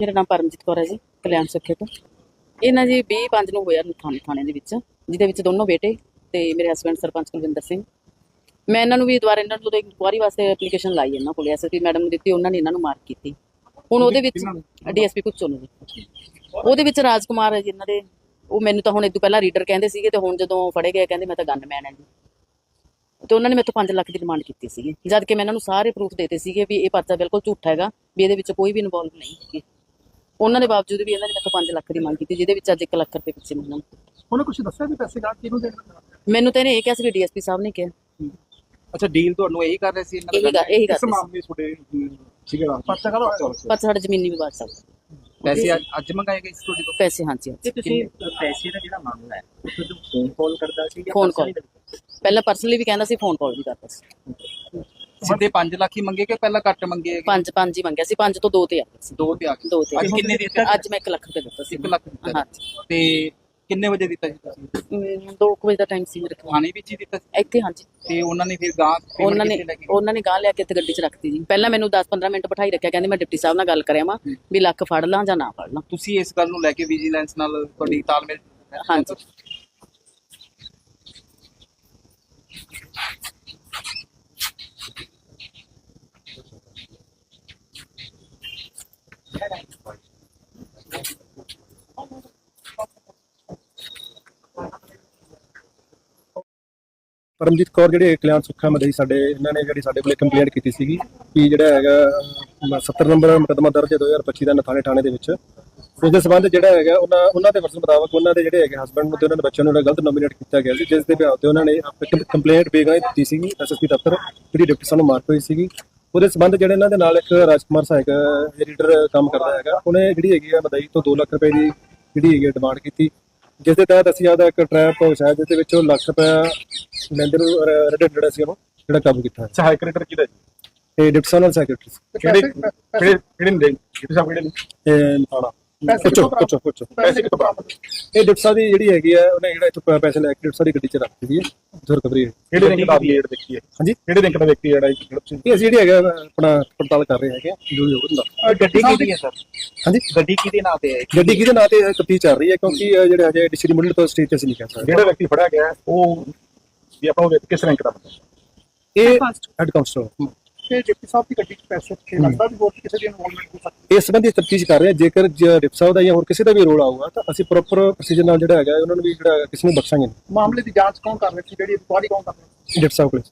ਮੇਰਾ ਨਾਮ ਪਰਮਜੀਤ ਕੌਰ ਹੈ ਜੀ, ਕਲਿਆਣ ਸੁੱਖੇ ਤੋਂ। ਇਹਨਾਂ ਜੀ 20 ਪੰਜ ਨੂੰ ਹੋਇਆ ਥਾਣੇ ਥਾਣੇ ਦੇ ਵਿੱਚ, ਜਿਹਦੇ ਵਿੱਚ ਦੋਨੋਂ ਬੇਟੇ ਤੇ ਮੇਰੇ ਹਸਬੰਡ ਸਰਪੰਚ ਕੁਲਵਿੰਦਰ ਸਿੰਘ। ਮੈਂ ਇਹਨਾਂ ਨੂੰ ਵੀ ਦੁਬਾਰਾ ਇਹਨਾਂ ਨੂੰ ਇਨਕੁਆਰੀ ਵਾਸਤੇ ਐਪਲੀਕੇਸ਼ਨ ਲਾਈ ਇਹਨਾਂ ਕੋਲ ਐਸਐਸਪੀ ਮੈਡਮ ਨੂੰ ਦਿੱਤੀ, ਉਹਨਾਂ ਨੇ ਇਹਨਾਂ ਨੂੰ ਮਾਰਕ ਕੀਤੀ। ਹੁਣ ਉਹਦੇ ਵਿੱਚ ਡੀਐਸਪੀ ਕੁਚੋ ਨੂੰ ਉਹਦੇ ਵਿੱਚ ਰਾਜਕੁਮਾਰ ਹੈ ਜੀ ਇਹਨਾਂ ਦੇ, ਉਹ ਮੈਨੂੰ ਤਾਂ ਹੁਣ ਇਹ ਪਹਿਲਾਂ ਰੀਡਰ ਕਹਿੰਦੇ ਸੀਗੇ ਤੇ ਹੁਣ ਜਦੋਂ ਫੜੇ ਗਏ ਕਹਿੰਦੇ ਮੈਂ ਤਾਂ ਗਨਮੈਨ ਹਾਂ ਜੀ। ਤੇ ਉਹਨਾਂ ਨੇ ਮੇਰੇ ਤੋਂ 5 ਲੱਖ ਦੀ ਡਿਮਾਂਡ ਕੀਤੀ ਸੀਗੀ। ਜਦ ਕਿ ਮੈਂ ਇਹਨਾਂ ਨੂੰ ਸਾਰੇ ਪ੍ਰੂਫ ਦੇਤੇ ਸੀਗੇ ਵੀ ਇਹ ਪਰਚਾ ਬਿਲਕੁਲ ਝੂਠਾ ਹੈਗਾ, ਵੀ ਇਹਦੇ ਵਿੱਚ ਕੋਈ ਵੀ ਇਨਵੋਲਵ ਨਹੀਂ ਹੈਗੀ। ਉਹਨਾਂ ਦੇ ਬਾਵਜੂਦ ਵੀ ਇਹਨਾਂ ਨੇ ਮੇਰੇ ਤੋਂ 5 ਲੱਖ ਦੀ ਮੰਗ ਕੀਤੀ ਜਿਹਦੇ ਵਿੱਚ ਅੱਜ 1 ਲੱਖ ਰੁਪਏ ਪਿੱਛੇ ਮੈਨੂੰ ਉਹਨੇ ਕੁਝ ਦੱਸਿਆ ਵੀ ਪੈਸੇ ਗਾ ਕਿਹਨੂੰ ਦੇਣਾ? ਮੈਨੂੰ ਤਾਂ ਇਹਨੇ ਇਹ ਕਿਹਾ ਸੀ ਡੀਐਸਪੀ ਸਾਹਿਬ ਨੇ ਕਿਹਾ। ਅੱਛਾ ਡੀਲ ਤੁਹਾਨੂੰ ਇਹੀ ਕਰ ਰਹੇ ਸੀ ਇਹਨਾਂ ਇਹੀ ਗੱਲ ਇਹੀ ਇਸ ਗੱਲ ਮਾਮਲੇ ਤੁਹਾਡੇ ਸੀਗੇ ਪਰਚਾ ਕਰਾ ਪਰ ਸਾਡਾ ਜ਼ਮੀਨੀ ਵਿਵਾਦ ਸਭ ਪੈਸੇ ਅੱਜ- ਅੱਜ ਮੰਗਾਏ ਗਏ ਸੀ ਤੁਹਾਡੇ ਤੋਂ? ਪੈਸੇ ਹਾਂਜੀ ਹਾਂਜੀ। ਤੁਸੀਂ ਪੈਸੇ ਦਾ ਜਿਹੜਾ ਮਾਮਲਾ ਹੈ ਤੁਹਾਨੂੰ ਫੋਨ ਕਾਲ ਕਰਦਾ ਸੀ ਜਾਂ Phone personally call। ਪਹਿਲਾਂ ਪਰਸਨਲੀ ਵੀ ਕਹਿੰਦਾ ਸੀ ਫੋਨ ਕਾਲ ਵੀ ਕਰਦਾ ਸੀ। ਸਿੱਧੇ 5 ਲੱਖ ਹੀ ਮੰਗੇ ਕਿ ਪਹਿਲਾਂ ਘੱਟ ਮੰਗੇ ਹੈਗੇ? ਪੰਜ ਪੰਜ ਹੀ ਮੰਗਿਆ ਸੀ ਪੰਜ ਤੋਂ ਦੋ ਤੇ ਆ ਗਏ ਸੀ। ਦੋ ਤੇ ਆ ਗਏ। ਦੋ ਤੇ ਅੱਜ ਕਿੰਨੇ ਦਿੱਤੇ? ਅੱਜ ਮੈਂ 1 ਲੱਖ ਰੁਪਏ ਦਿੱਤਾ ਸੀ। 1 ਲੱਖ ਦਿੱਤਾ। ਹਾਂਜੀ। ਤੇ ਕਿੰਨੇ ਵਜੇ ਦਿੱਤਾ ਜੀ ਤੁਸੀਂ? ਅਮ, ਦੋ ਕੁ ਵਜੇ ਦਾ ਟਾਈਮ ਸੀ ਮੇਰੇ ਕੋਲ। ਥਾਣੇ ਵਿੱਚ ਹੀ ਦਿੱਤਾ ਸੀ? ਇੱਥੇ ਹਾਂਜੀ। ਤੇ ਉਹਨਾਂ ਨੇ ਫਿਰ ਗਾਂ ਉਹਨਾਂ ਨੇ ਉਹਨਾਂ ਨੇ ਗਾਂ ਲਿਆ ਕੇ ਇੱਥੇ ਗੱਡੀ 'ਚ ਰੱਖਤੀ ਜੀ। ਪਹਿਲਾਂ ਮੈਨੂੰ 10-15 ਮਿੰਟ ਬਿਠਾਈ ਰੱਖਿਆ ਕਹਿੰਦੇ ਮੈਂ ਡਿਪਟੀ ਸਾਹਿਬ ਨਾਲ ਗੱਲ ਕਰਿਆ ਵਾਂ ਵੀ ਲੱਖ ਫੜ ਲਾਂ ਜਾਂ ਨਾ ਫੜ ਲਾਂ। ਤੁਸੀਂ ਇਸ ਗੱਲ ਨੂੰ ਲੈ ਕੇ ਵਿਜੀਲੈਂਸ ਨਾਲ ਤੁਹਾਡੀ ਤਾਲਮੇਲ ਹੈ? ਹਾਂਜੀ। ਪਰਮਜੀਤ ਕੌਰ ਜਿਹੜੇ ਕਲਿਆਣ ਸੁੱਖਾ ਮਦਈ ਸਾਡੇ ਇਹਨਾਂ ਨੇ ਜਿਹੜੀ ਸਾਡੇ ਕੋਲੇ ਕੰਪਲੇਂਟ ਕੀਤੀ ਸੀਗੀ ਕਿ ਜਿਹੜਾ ਹੈਗਾ ਅਮ, 70 ਨੰਬਰ ਮੁਕੱਦਮਾ ਦਰਜ ਹੈ 2025 ਦਾ ਨਥਾਣੇ ਥਾਣੇ ਦੇ ਵਿੱਚ। ਉਸ ਦੇ ਸੰਬੰਧ ਜਿਹੜਾ ਹੈਗਾ ਉਹਨਾਂ ਉਹਨਾਂ ਦੇ ਵਰਸਨ ਮੁਤਾਬਕ ਉਹਨਾਂ ਦੇ ਜਿਹੜੇ ਹੈਗੇ ਹਸਬੰਡ ਨੂੰ ਤੇ ਉਹਨਾਂ ਦੇ ਬੱਚਿਆਂ ਨੂੰ ਜਿਹੜਾ ਗਲਤ ਨੋਮੀਨੇਟ ਕੀਤਾ ਗਿਆ ਸੀ ਜਿਸ ਦੇ ਬਿਆਨ ਤੇ ਉਹਨਾਂ ਨੇ ਕੰਪਲੇਂਟ ਬੇਗਾਂ ਦਿੱਤੀ ਸੀਗੀ। ਐਸਐਸਪੀ ਦਫ਼ਤਰ ਜਿਹੜੀ ਡਿਪਟੀ ਸਾਨੂੰ ਮਾਰ ਹੋਈ ਸੀਗੀ। ਉਹਦੇ ਸੰਬੰਧ ਜਿਹੜੇ ਇਹਨਾਂ ਦੇ ਨਾਲ ਇੱਕ ਰਾਜਕੁਮਾਰ ਸਹਾਇਕ ਰੀਡਰ ਕੰਮ ਕਰਦਾ ਹੈਗਾ ਉਹਨੇ ਜਿਹੜੀ ਹੈਗੀ ਆ ਮਦਈ ਤੋਂ 2 ਲੱਖ ਰੁਪਏ ਦੀ ਜਿਹੜੀ ਹੈਗੀ ਡਿਮਾਂਡ ਕੀਤੀ। ਜਿਸ ਦੇ ਤਹਿਤ ਅਸੀਂ ਆਦਾ ਇੱਕ ਟਰੈਪ ਪਹੁੰਚਾਇਆ ਜਿਸ ਦੇ ਵਿੱਚ ਉਹ ਲੱਖ ਰੁਪਏ ਲੈਂਦੇ ਨੂੰ ਰੈਡਿਟ ਜਿਹੜਾ ਸੀ ਉਹਨੂੰ ਜਿਹੜਾ ਕਾਬੂ ਕੀਤਾ ਹੈ। ਸਹਾਇਕ ਰੇਟਰ ਕਿਹਦਾ ਜੀ? ਤੇ ਡਿਪਟੀ ਸੈਕਟਰੀ ਕਿਹੜੇ ਕਿਹੜੇ ਨੇ ਕਿਹੜੇ ਸਾਹਿਬ ਕਿਹੜੇ ਨੇ? ਤੇ ਨਾਲਾ ਕੁਚੋ ਕੁਚੋ ਕੁਚੋ ਪੈਸੇ ਕਿੱਥੋਂ ਪ੍ਰਾਪਤ ਇਹ ਡਿਪਟੀ ਸਾਹਿਬ ਦੀ ਜਿਹੜੀ ਹੈਗੀ ਆ ਉਹਨੇ ਜਿਹੜਾ ਇੱਥੋਂ ਪੈਸੇ ਲੈ ਕੇ ਡਿਪਟੀ ਸਾਹਿਬ ਦੀ ਗੱਡੀ 'ਚ ਰੱਖ ਦਿੱਤੀ ਹੈ। ਜੋ ਰਿਕਵਰੀ ਹੈ ਕਿਹੜੇ ਰਿੰਕ ਦਾ ਲੀਡ ਦੇਖੀ ਹੈ? ਹਾਂਜੀ? ਕਿਹੜੇ ਰਿੰਕ ਦਾ ਵਿਅਕਤੀ ਜਿਹੜਾ ਇਹ ਇਹ ਅਸੀਂ ਜਿਹੜੀ ਹੈਗਾ ਆਪਣਾ ਪੜਤਾਲ ਕਰ ਰਹੇ ਹੈਗੇ ਜੋ ਵੀ ਹੋਊਗਾ ਗੱਡੀ ਕਿਹਦੀ ਹੈ ਸਰ? ਹਾਂਜੀ? ਗੱਡੀ ਕਿਹਦੇ ਨਾਂ ਤੇ ਹੈ? ਗੱਡੀ ਕਿਹਦੇ ਨਾਂ ਤੇ ਤਫਤੀਸ਼ ਚੱਲ ਰਹੀ ਹੈ ਕਿਉਂਕਿ ਜਿਹੜੇ ਹਜੇ ਡਿਸਟ੍ਰਿਕਟ ਮਿਡਲ ਤੋਂ ਸਟੇਜ ਤੇ ਅਸੀਂ ਨਹੀਂ ਕਹਿ ਸਕਦੇ। ਜਿਹੜਾ ਵਿਅਕਤੀ ਫੜਿਆ ਗਿਆ ਉਹ ਵੀ ਆਪਾਂ ਉਹ ਵਿਅਕਤੀ ਕਿਸ ਰੈਂਕ ਦਾ? ਬੰਦਾ ਹੈ? ਇਹ ਹੈਡ ਕਾਂਸਟੇਬਲ ਤੇ ਡਿਪਟੀ ਸਾਹਿਬ ਦੀ ਗੱਡੀ 'ਚ ਪੈਸੇ ਤੇ ਲੱਗਦਾ ਵੀ ਹੋਰ ਕਿਸੇ ਦੀ ਇਨਵੋਲਵਮੈਂਟ ਹੋ ਸਕਦੀ। ਇਸ ਸੰਬੰਧੀ ਤਫਤੀਸ਼ ਕਰ ਰਹੇ ਹਾਂ ਜੇਕਰ ਡਿਪਟੀ ਸਾਹਿਬ ਦਾ ਜਾਂ ਹੋਰ ਕਿਸੇ ਦਾ ਵੀ ਰੋਲ ਆਊਗਾ ਤਾਂ ਅਸੀਂ ਪ੍ਰੋਪਰ ਪ੍ਰੋਸੀਜਰ ਨਾਲ ਜਿਹੜਾ ਹੈਗਾ ਉਹਨਾਂ ਨੂੰ ਵੀ ਜਿਹੜਾ ਕਿਸੇ ਨੂੰ ਬਖਸ਼ਾਂਗੇ। ਨਹੀਂ। ਮਾਮਲੇ ਦੀ ਜਾਂਚ ਕੌਣ ਕਰ ਰਿਹਾ ਸੀ? ਜਿਹੜੀ ਇਨਕੁਆਰੀ ਕੌਣ ਕਰ ਰਿਹਾ ਡਿਪਟੀ ਸਾਹਿਬ ਕੋਲ।